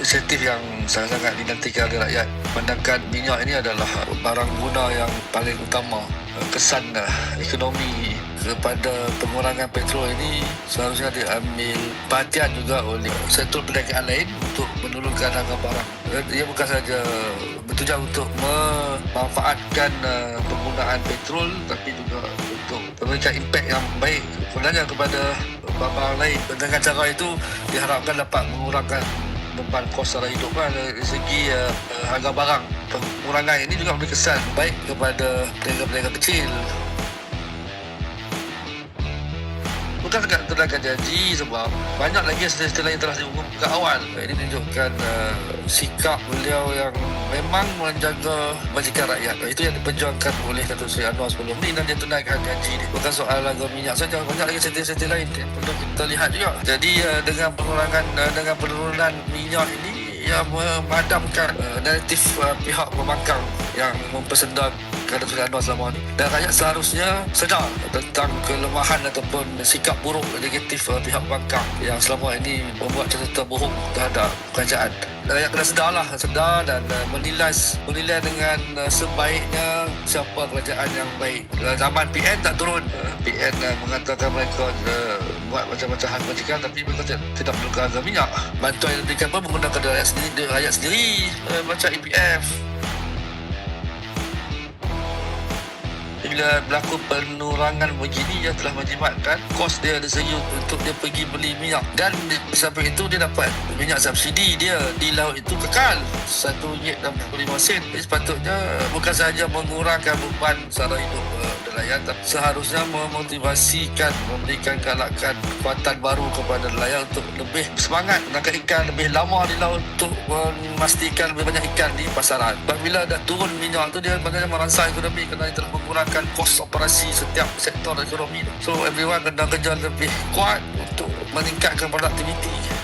inisiatif yang sangat-sangat dinantikan oleh rakyat. Pandangkan minyak ini adalah barang guna yang paling utama. Uh, Kesan uh, ekonomi kepada pengurangan petrol ini seharusnya diambil perhatian juga oleh sektor perniagaan lain untuk menurunkan harga barang. Uh, Ia bukan saja bertujuan untuk memanfaatkan penggunaan petrol tapi juga untuk memberikan impak yang baik sebenarnya kepada barang lain. Dengan cara itu diharapkan dapat mengurangkan beban kos sara hidup kan dari segi uh, uh, harga barang. Pengurangan ini juga memberi kesan baik kepada peniaga-peniaga kecil. Bukan sekat terdakan janji sebab banyak lagi setiap lain telah diumumkan awal. Ini menunjukkan uh, sikap beliau yang memang menjaga majikan rakyat. Itu yang diperjuangkan oleh Datuk Seri Anwar sebelum ni dan dia tunaikan janji dia. Bukan soal harga minyak saja, banyak lagi setiap-setiap lain perlu kita lihat juga. Jadi uh, dengan pengurangan uh, dengan penurunan minyak ini ia memadamkan uh, naratif uh, pihak pembangkang yang mempersedar Anwar selama ini. Dan rakyat seharusnya sedar tentang kelemahan ataupun sikap buruk negatif uh, pihak pembangkang yang selama ini membuat catatan bohong terhadap kerajaan. Rakyat kena sedarlah, sedar dan uh, menilai menilai dengan uh, sebaiknya siapa kerajaan yang baik. Dalam zaman PN tak turun. Uh, PN uh, mengatakan mereka uh, buat macam-macam hal kebajikan tapi mereka tidak, tidak perlukan minyak. Bantuan yang diberikan pun menggunakan rakyat sendiri, rakyat sendiri uh, macam EPF. Bila berlaku penurangan begini dia telah menjimatkan kos dia dari segi untuk dia pergi beli minyak. Dan samping itu dia dapat minyak subsidi dia di laut itu kekal. RM1.65 sen. Jadi sepatutnya bukan sahaja mengurangkan beban sara hidup uh, nelayan seharusnya memotivasikan memberikan galakan kekuatan baru kepada nelayan untuk lebih semangat menangkap ikan lebih lama di laut untuk memastikan lebih banyak ikan di pasaran apabila dah turun minyak tu dia maknanya merangsang ekonomi kerana dia telah mengurangkan kos operasi setiap sektor ekonomi. So everyone kena kerja lebih kuat untuk meningkatkan produktiviti.